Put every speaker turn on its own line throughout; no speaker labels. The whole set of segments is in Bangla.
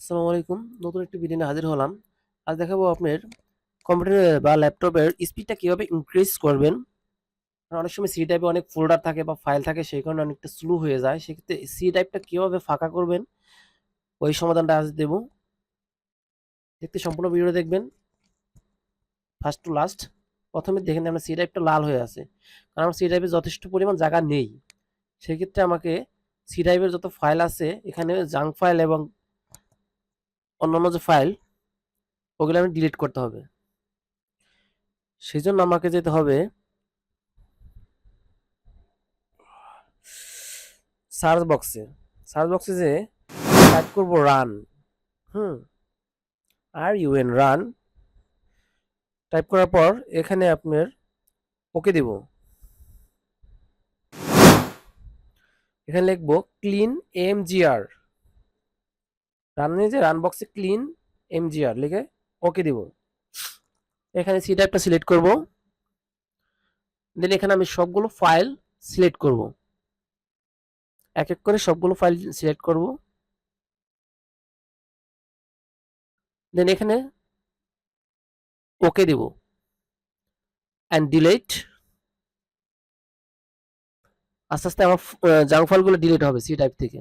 আসসালামু আলাইকুম। নতুন একটি ভিডিও হাজির হলাম। আজ দেখাবো আপনার কম্পিউটারের বা ল্যাপটপের স্পিডটা কীভাবে ইনক্রিজ করবেন। কারণ অনেক সময় সি টাইপে অনেক ফোল্ডার থাকে বা ফাইল থাকে, সেই কারণে অনেকটা স্লো হয়ে যায়। সেক্ষেত্রে সি টাইপটা কীভাবে ফাঁকা করবেন, ওই সমাধানটা আজ দেব। দেখতে সম্পূর্ণ ভিডিও দেখবেন। ফার্স্ট টু লাস্ট প্রথমে দেখেন আপনার সি টাইপটা লাল হয়ে আছে। কারণ আমার সি টাইপে যথেষ্ট পরিমাণ জায়গা নেই। সেক্ষেত্রে আমাকে সি টাইপের যত ফাইল আছে, এখানে জাঙ্ক ফাইল এবং অন্যান্য যে ফাইল ওগুলো আমি ডিলিট করতে হবে। সেই জন্য আমাকে যেতে হবে সার্চ বক্সে সার্চ বক্সে যে টাইপ করব রান হুম। আর ইউএন রান টাইপ করার পর এখানে আপনার ওকে দেব। এখানে লিখব ক্লিন এমজিআর রানে যে রান বক্সে ক্লিন এমজিআর লিখে ওকে দিব। এখানে সি টাইপটা সিলেক্ট করব। দেন এখানে আমি সবগুলো ফাইল সিলেক্ট করব। এক এক করে সবগুলো ফাইল সিলেক্ট করব। দেন এখানে ওকে দিব। অ্যান্ড ডিলেট আস্তে আস্তে আমার জাঙ্ক ফাইলগুলো ডিলিট হবে সি টাইপ থেকে।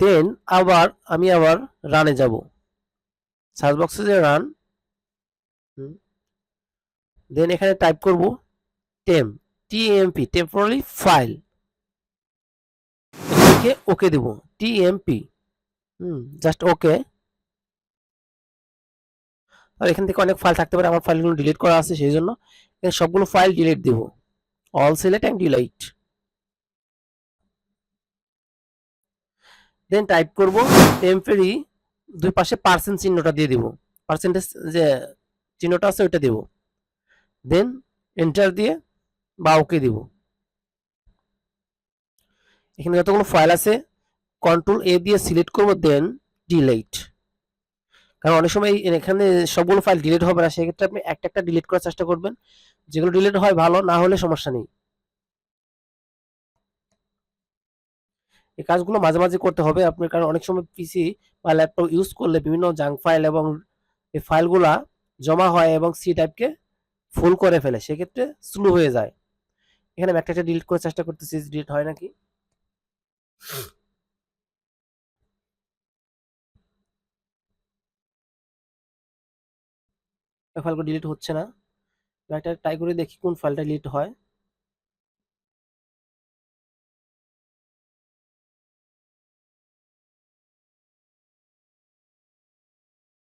দেন আবার আমি আবার রানে যাব। সার্চ বক্সে যে রান দেন এখানে টাইপ করব টেম টিএমপি টেম্পোরারি ফাইল লিখে ওকে দেব টিএমপি হুম জাস্ট ওকে আর এখান থেকে অনেক ফাইল থাকতে পারে, আমার ফাইলগুলো ডিলিট করা আছে, সেই জন্য সবগুলো file delete Dev. All select and delete then type করব টেম্পোরারি দুই পাশে পার্সেন্ট চিহ্নটা দিয়ে দিব। পার্সেন্টেজ যে চিহ্নটা আছে ওইটা দিব। দেন এন্টার দিয়ে বা ওকে দিব। এখানে যতগুলো ফাইল আছে কন্ট্রোল এ দিয়ে সিলেক্ট করব দেন ডিলেট কারণ অনেক সময় এখানে সবগুলো ফাইল ডিলিট হবে না, সেক্ষেত্রে আপনি একটা একটা ডিলিট করার চেষ্টা করবেন। যেগুলো ডিলিট হয় ভালো, না হলে সমস্যা নেই। এই কাজগুলো মাঝে মাঝে করতে হবে। আপনার কারণ অনেক সময় পিসি বা ল্যাপটপ ইউজ করলে বিভিন্ন জাঙ্ক ফাইল এবং এই ফাইলগুলা জমা হয় এবং সি টাইপকে ফুল করে ফেলে, সেক্ষেত্রে স্লো হয়ে যায়। এখানে আমি একটা ডিলিট করার চেষ্টা করতেছি ডিলিট হয় নাকি? ফাইলগুলো ডিলিট হচ্ছে না। একটা ট্রাই করে দেখি কোন ফাইলটা ডিলিট হয়।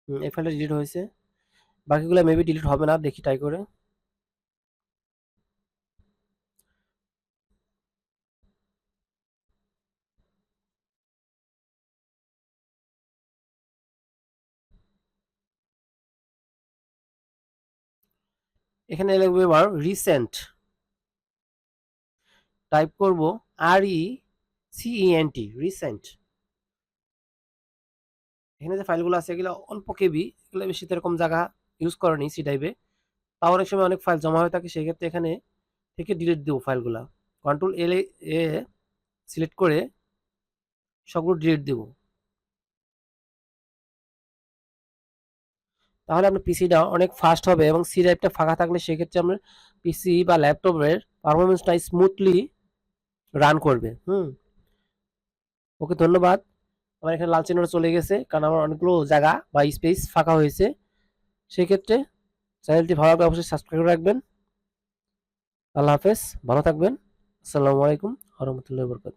এই ফাইলটা ডিলিট হয়েছে। বাকিগুলো মেবি ডিলিট হবে না, দেখি ট্রাই করে। এখানে লিখব এবার রিসেন্ট টাইপ করব আর ই সিইএন টি রিসেন্ট এখানে যে ফাইলগুলো আছে, এগুলো অল্প কেবি এগুলো বেশি এরকম জায়গা ইউজ করেনি সি টাইপে তাও অনেক সময় অনেক ফাইল জমা হয়ে থাকে, সেক্ষেত্রে এখানে থেকে ডিলিট দেবো ফাইলগুলো কন্ট্রোল এল এ সিলেক্ট করে সবগুলো ডিলিট দেবো। তাহলে আপনার পিসিটা অনেক ফাস্ট হবে এবং সি ড্রাইভটা ফাঁকা থাকলে সেক্ষেত্রে আপনার পিসি বা ল্যাপটপের পারফরমেন্সটা স্মুথলি রান করবে। হুম। ওকে, ধন্যবাদ। আমার এখানে লাল চিহ্নটা চলে গেছে, কারণ আমার অনেকগুলো জায়গা বা স্পেস ফাঁকা হয়েছে। সেই ক্ষেত্রে চ্যানেলটি ভালো লাগলে অবশ্যই সাবস্ক্রাইব রাখবেন। আল্লাহ হাফেজ, ভালো থাকবেন। আসসালামু আলাইকুম রহমতুল্লাহ বরকাত